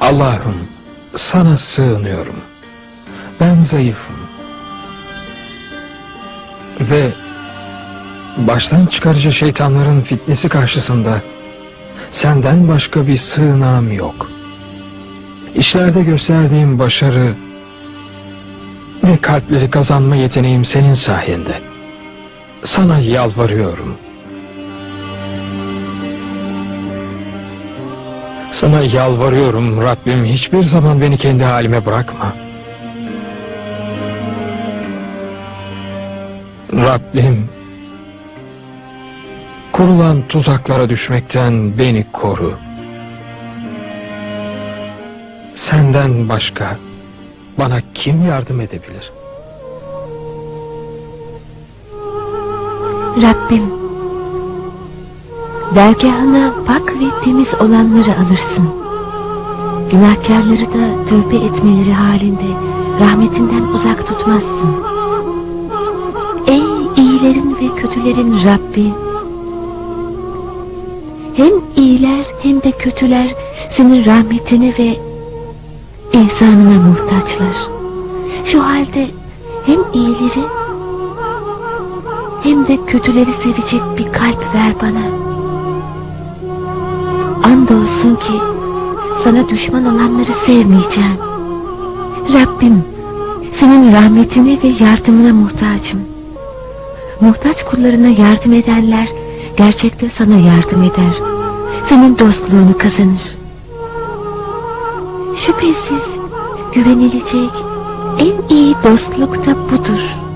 Allah'ım sana sığınıyorum. Ben zayıfım. Ve baştan çıkarıcı şeytanların fitnesi karşısında senden başka bir sığınağım yok. İşlerde gösterdiğim başarı ve kalpleri kazanma yeteneğim senin sayende. Sana yalvarıyorum. Sana yalvarıyorum Rabbim hiçbir zaman beni kendi halime bırakma. Rabbim kurulan tuzaklara düşmekten beni koru. Senden başka bana kim yardım edebilir? Rabbim, dergahına pak ve temiz olanları alırsın. Günahkarları da tövbe etmeleri halinde rahmetinden uzak tutmazsın. Ey iyilerin ve kötülerin Rabbi! Hem iyiler hem de kötüler senin rahmetine ve ihsanına muhtaçlar. Şu halde hem iyileri hem de kötüleri sevecek bir kalp ver bana. Andolsun ki sana düşman olanları sevmeyeceğim. Rabbim senin rahmetine ve yardımına muhtacım. Muhtaç kullarına yardım edenler gerçekte sana yardım eder. Senin dostluğunu kazanır. Şüphesiz güvenilecek en iyi dostluk da budur.